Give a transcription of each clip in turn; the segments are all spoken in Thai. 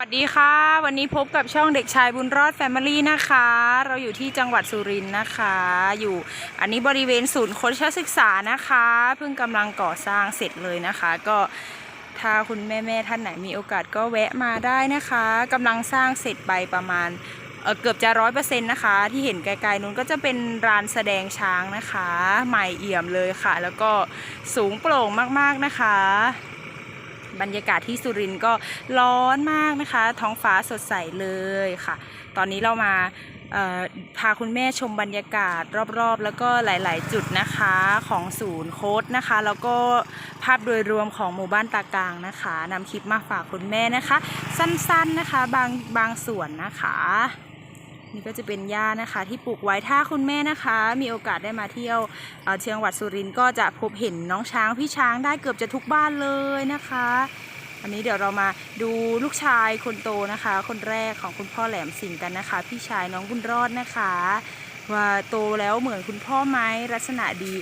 สวัสดีค่ะ วันนี้พบกับช่องเด็กชายบุญรอดแฟมิลี่นะคะ เราอยู่ที่จังหวัดสุรินทร์นะคะ อยู่อันนี้บริเวณศูนย์โคชศึกษานะคะ เพิ่งกำลังก่อสร้างเสร็จเลยนะคะ ก็ถ้าคุณแม่ๆท่านไหนมีโอกาสก็แวะมาได้นะคะกำลังสร้างเสร็จไปประมาณเเกือบจะร้อยเปอร์เซ็นต์นะคะ ที่เห็นไกลๆนู้นก็จะเป็นรานแสดงช้างนะคะ ใหม่เอี่ยมเลยค่ะ แล้วก็สูงโปร่งมากๆนะคะ บรรยากาศที่สุรินทร์ก็ร้อนมากนะคะ ท้องฟ้าสดใสเลยค่ะ ตอนนี้เรามาพาคุณแม่ชมบรรยากาศรอบๆ แล้วก็หลาย ๆ จุดนะคะของศูนย์โค้ดนะคะ แล้วก็ภาพโดยรวมของหมู่บ้านตากลางนะคะนำคลิปมาฝากคุณแม่นะคะ สั้น ๆ นะคะบางบางส่วนนะคะ นี่ก็จะเป็นหญ้านะคะที่ปลูกไว้ถ้าคุณแม่นะคะ มีโอกาสได้มาเที่ยวเชียงหวัดสุรินทร์ก็จะพบเห็นน้องช้างพี่ช้างได้เกือบจะทุกบ้านเลยนะคะอันนี้เดี๋ยวเรามาดูลูกชายคนโตนะคะ คนแรกของคุณพ่อแหลมสิงกันนะคะ พี่ชายน้องบุญรอดนะคะ ว่าโตแล้วเหมือนคุณพ่อไหมลักษณะดี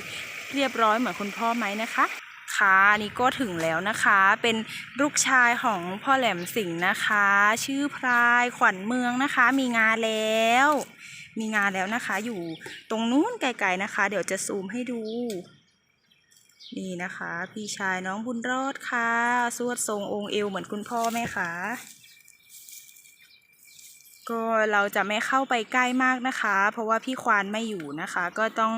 เรียบร้อยเหมือนคุณพ่อไหมนะคะ คะอันนี้ก็ถึงแล้วนะคะ เป็นลูกชายของพ่อแหลมสิงห์นะคะ ชื่อพรายขวัญเมืองนะคะ มีงานแล้ว มีงานแล้วนะคะ อยู่ตรงนู้นไกลๆนะคะ เดี๋ยวจะซูมให้ดู นี่นะคะ พี่ชายน้องบุญรอดค่ะ สวดทรงองค์เอวเหมือนคุณพ่อไหมคะก็เราจะไม่เข้าไปใกล้มากนะคะ เพราะว่าพี่ควานไม่อยู่นะคะ ก็ต้อง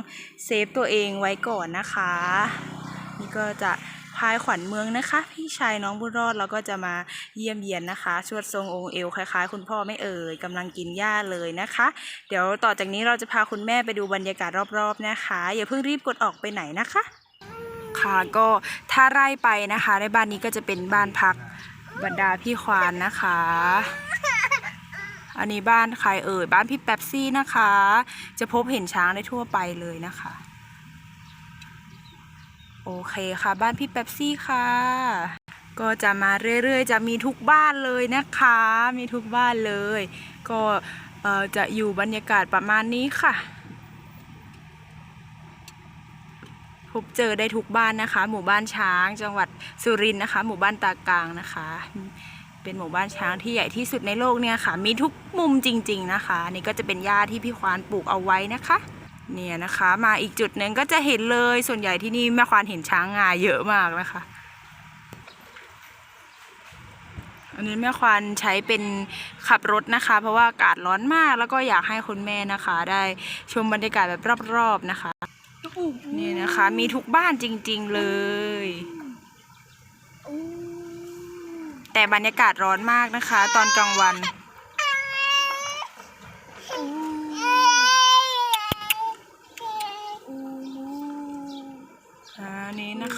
เซฟตัวเองไว้ก่อนนะคะ นี่ก็จะพายขวัญเมืองนะคะ พี่ชายน้องบุญรอดเราก็จะมาเยี่ยมเยียนนะคะสวดทรงองค์เอวคล้ายๆ คุณพ่อไม่เอ่ยกำลังกินหญ้าเลยนะคะ เดี๋ยวต่อจากนี้เราจะพาคุณแม่ไปดูบรรยากาศรอบๆนะคะ อย่าเพิ่งรีบกดออกไปไหนนะคะ ค่ะก็ถ้าไล่ไปนะคะในบ้านนี้ก็จะเป็นบ้านพักบรรดาพี่ควานนะคะ อันนี้บ้านใครเอ่ยบ้านพี่แป๊บซี่นะคะ จะพบเห็นช้างได้ทั่วไปเลยนะคะ โอเคค่ะ บ้านพี่แป๊บซี่ค่ะ ก็จะมาเรื่อยๆ จะมีทุกบ้านเลยนะคะ มีทุกบ้านเลย ก็จะอยู่บรรยากาศประมาณนี้ค่ะ พบเจอได้ทุกบ้านนะคะ หมู่บ้านช้างจังหวัดสุรินทร์นะคะ หมู่บ้านตากลางนะคะ เป็นหมู่บ้านช้างที่ใหญ่ที่สุดในโลกเนี่ยค่ะ มีทุกมุมจริง ๆ นะคะ นี่ก็จะเป็นหญ้าที่พี่ควานปลูกเอาไว้นะคะ เนี่ยนะคะมาอีกจุดหนึ่งก็จะเห็นเลยส่วนใหญ่ที่นี่แม่ควานเห็นช้างงาเยอะมากนะคะ อันนี้แม่ควานใช้เป็นขับรถนะคะ เพราะว่าอากาศร้อนมากแล้วก็อยากให้คุณแม่นะคะ ได้ชมบรรยากาศแบบรอบๆนะคะนี่นะคะมีทุกบ้านจริง ๆเลยแต่บรรยากาศร้อนมากนะคะ ตอนกลางวัน อันนี้นะ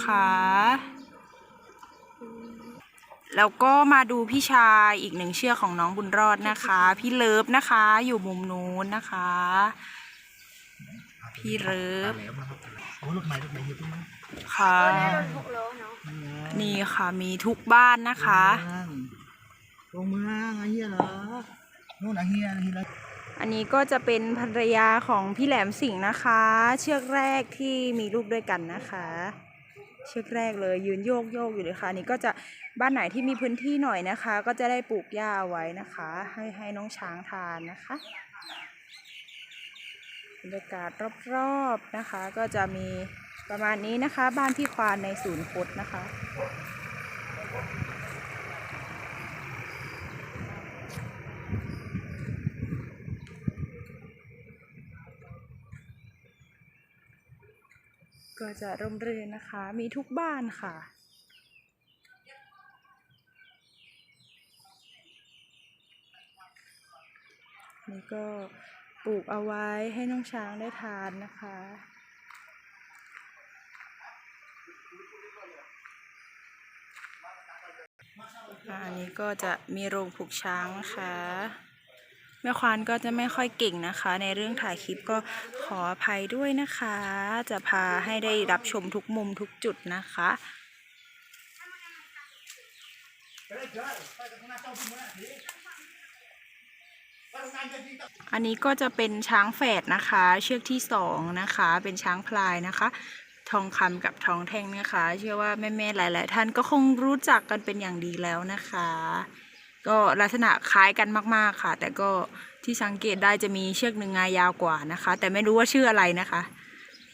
คะ แล้วก็มาดูพี่ชายอีกหนึ่งเชือกของน้องบุญรอดนะคะ พี่เลิฟนะคะ อยู่มุมนู้นนะคะ พี่เลิฟแล้วมาครับโอ้รถใหม่รถใหม่อยู่ตรงนั้นค่ะนี่ค่ะมีทุกบ้านนะคะโรงมืองไอ้เหี้ยเหรอนู่นไอ้เหี้ยไอ้เหี้ยอันนี้ก็จะเป็นภรรยาของพี่แหลมสิงห์นะคะ เชือกแรกที่มีลูกด้วยกันนะคะ ชือกแรกเลย ยืนโยกโยกอยู่เลยค่ะนี่ก็จะบ้านไหนที่มีพื้นที่หน่อยนะคะ ก็จะได้ปลูกหญ้าไว้นะคะ ให้ให้น้องช้างทานนะคะบรรยากาศรอบๆนะคะ ก็จะมีประมาณนี้นะคะ บ้านพี่ควานในศูนย์คดนะคะ ก็จะร่มรื่นนะคะ มีทุกบ้านค่ะ นี่ก็ปลูกเอาไว้ให้น้องช้างได้ทานนะคะอันนี้ก็จะมีโรงผูกช้างนะคะ แม่ควานก็จะไม่ค่อยเก่งนะคะ ในเรื่องถ่ายคลิปก็ขออภัยด้วยนะคะ จะพาให้ได้รับชมทุกมุมทุกจุดนะคะอันนี้ก็จะเป็นช้างแฝดนะคะ เชือกที่สองนะคะ เป็นช้างพลายนะคะ ทองคำกับทองแท่งนะคะ เชื่อว่าแม่ๆหลาย ๆ ท่านก็คงรู้จักกันเป็นอย่างดีแล้วนะคะ ก็ลักษณะคล้ายกันมาก ๆค่ะ แต่ก็ที่สังเกตได้จะมีเชือกหนึ่งงายาวกว่านะคะ แต่ไม่รู้ว่าชื่ออะไรนะคะ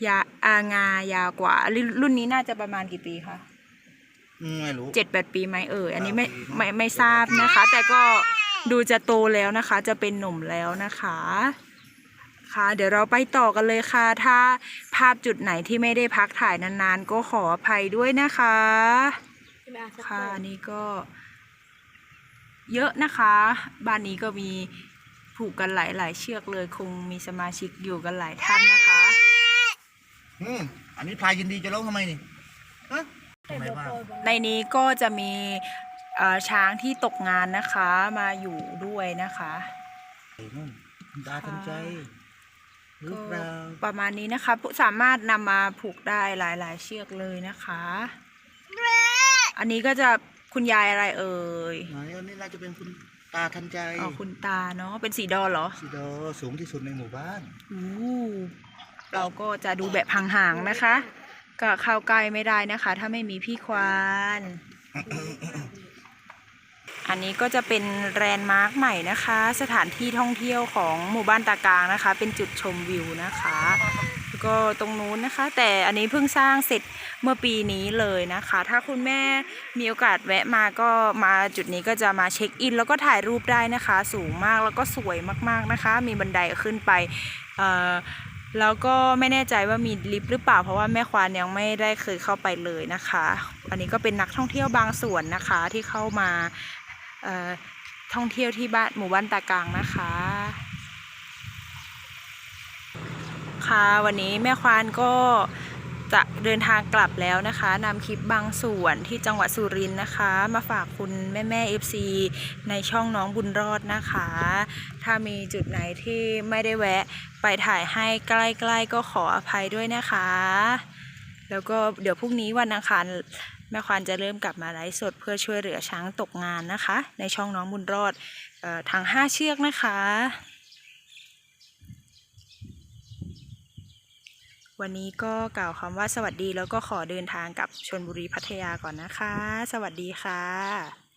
ยาอางายาวกว่า รุ่นรุ่นนี้น่าจะประมาณกี่ปีคะอืมไม่รู้เจ็ดแปดปีไหมเอ่ยอันนี้ไม่เก้าปีไม่ไม่ทราบนะคะ แต่ก็ดูจะโตแล้วนะคะ จะเป็นหนุ่มแล้วนะคะค่ะ เดี๋ยวเราไปต่อกันเลยค่ะ ถ้าภาพจุดไหนที่ไม่ได้พักถ่ายนานๆ ก็ขออภัยด้วยนะคะ ค่ะอันนี่ก็ เยอะนะคะ บ้านนี้ก็มีผูกกันหลายๆเชือกเลยคงมีสมาชิกอยู่กันหลายท่านนะคะ อืมอันนี้พลายยินดีจะร้องทำไมนี่ฮะทำไมบ้างในนี้ก็จะมีเอ่อช้างที่ตกงานนะคะมาอยู่ด้วยนะคะไอ้นู่นคุณตาทันใจหรือเปล่าประมาณนี้นะคะสามารถนำมาผูกได้หลายๆ เชือกเลยนะคะ อันนี้ก็จะ คุณยายอะไรเอ่ยไหนอันนี้น่าจะเป็นคุณตาทันใจอ๋อคุณตาเนาะเป็นสีดอเหรอสีดอสูงที่สุดในหมู่บ้านอู้เราก็จะดูแบบห่างๆนะคะก็เข้าใกล้ไม่ได้นะคะ ถ้าไม่มีพี่ควานอันนี้ก็จะเป็นแรนด์มาร์คใหม่นะคะ สถานที่ท่องเที่ยวของหมู่บ้านตากลางนะคะ เป็นจุดชมวิวนะคะแล้ว ก็ตรงนู้นนะคะ แต่อันนี้เพิ่งสร้างเสร็จเมื่อปีนี้เลยนะคะ ถ้าคุณแม่มีโอกาสแวะมาก็มาจุดนี้ก็จะมาเช็คอิน แล้วก็ถ่ายรูปได้นะคะ สูงมากแล้วก็สวยมากๆนะคะ มีบันไดขึ้นไปแล้วก็ไม่แน่ใจว่ามีลิฟต์หรือเปล่า เพราะว่าแม่ควานยังไม่ได้เคยเข้าไปเลยนะคะ อันนี้ก็เป็นนักท่องเที่ยวบางส่วนนะคะที่เข้ามาท่องเที่ยวที่บ้านหมู่บ้านตากลางนะคะ คะ วันนี้แม่ควานก็จะเดินทางกลับแล้วนะคะนำคลิปบางส่วนที่จังหวัดสุรินทร์นะคะ มาฝากคุณแม่แม่เอฟซีในช่องน้องบุญรอดนะคะ ถ้ามีจุดไหนที่ไม่ได้แวะไปถ่ายให้ใกล้ๆก็ขออภัยด้วยนะคะ แล้วก็เดี๋ยวพรุ่งนี้วันอังคารแม่ควานจะเริ่มกลับมาไลฟ์สดเพื่อช่วยเหลือช้างตกงานนะคะ ในช่องน้องบุญรอดออทางห้าเชือกนะคะ วันนี้ก็กล่าวคำว่าสวัสดีแล้วก็ขอเดินทางกับชนบุรีพัทยาก่อนนะคะ สวัสดีค่ะ